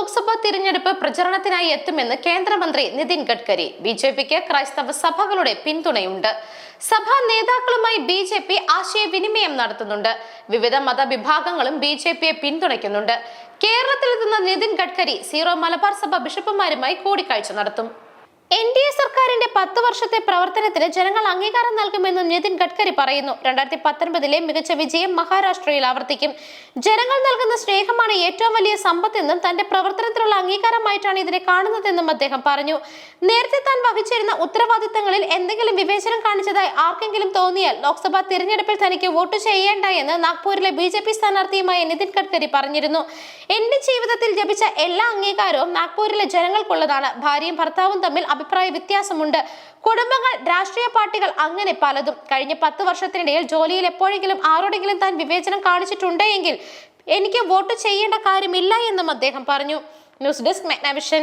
ലോക്സഭാ തിരഞ്ഞെടുപ്പ് പ്രചരണത്തിനായി എത്തുമെന്ന് കേന്ദ്രമന്ത്രി നിതിൻ ഗഡ്കരി. ബി ജെ പിക്ക് ക്രൈസ്തവ സഭകളുടെ പിന്തുണയുണ്ട്. സഭാ നേതാക്കളുമായി ബി ജെ പി ആശയവിനിമയം നടത്തുന്നുണ്ട്. വിവിധ മതവിഭാഗങ്ങളും ബി ജെ പിയെ പിന്തുണയ്ക്കുന്നുണ്ട്. കേരളത്തിലെത്തുന്ന നിതിൻ ഗഡ്കരി സീറോ മലബാർ സഭ ബിഷപ്പുമാരുമായി കൂടിക്കാഴ്ച നടത്തും. എൻ ഡി സർക്കാരിന്റെ പത്ത് വർഷത്തെ പ്രവർത്തനത്തിന് ജനങ്ങൾ അംഗീകാരം നൽകുമെന്നും നിതിൻ ഗഡ്കരി പറയുന്നു. രണ്ടായിരത്തി പത്തൊൻപതിലെ മികച്ച വിജയം മഹാരാഷ്ട്രയിൽ ആവർത്തിക്കും. ജനങ്ങൾ നൽകുന്ന സ്നേഹമാണ് ഏറ്റവും വലിയ സമ്പത്തെന്നും തന്റെ പ്രവർത്തനത്തിലുള്ള അംഗീകാരമായിട്ടാണ് ഇതിനെ കാണുന്നതെന്നും അദ്ദേഹം പറഞ്ഞു. നേരത്തെ താൻ വഹിച്ചിരുന്ന ഉത്തരവാദിത്തങ്ങളിൽ എന്തെങ്കിലും വിവേചനം കാണിച്ചതായി ആർക്കെങ്കിലും തോന്നിയാൽ ലോക്സഭാ തിരഞ്ഞെടുപ്പിൽ തനിക്ക് വോട്ട് ചെയ്യേണ്ട എന്ന് നാഗ്പൂരിലെ ബി ജെ പി സ്ഥാനാർത്ഥിയുമായ നിതിൻ ഗഡ്കരി പറഞ്ഞിരുന്നു. എന്റെ ജീവിതത്തിൽ ലഭിച്ച എല്ലാ അംഗീകാരവും നാഗ്പൂരിലെ ജനങ്ങൾക്കുള്ളതാണ്. ഭാര്യയും ഭർത്താവും തമ്മിൽ അഭിപ്രായ വ്യത്യാസമുണ്ട് കുടുംബങ്ങൾ രാഷ്ട്രീയ പാർട്ടികൾ അങ്ങനെ പലതും. കഴിഞ്ഞ പത്ത് വർഷത്തിനിടയിൽ ജോലിയിൽ എപ്പോഴെങ്കിലും ആരോടെങ്കിലും താൻ വിവേചനം കാണിച്ചിട്ടുണ്ടെങ്കിൽ എനിക്ക് വോട്ട് ചെയ്യേണ്ട കാര്യമില്ല എന്നും അദ്ദേഹം പറഞ്ഞു. News desk മെഗ്നാവിഷൻ.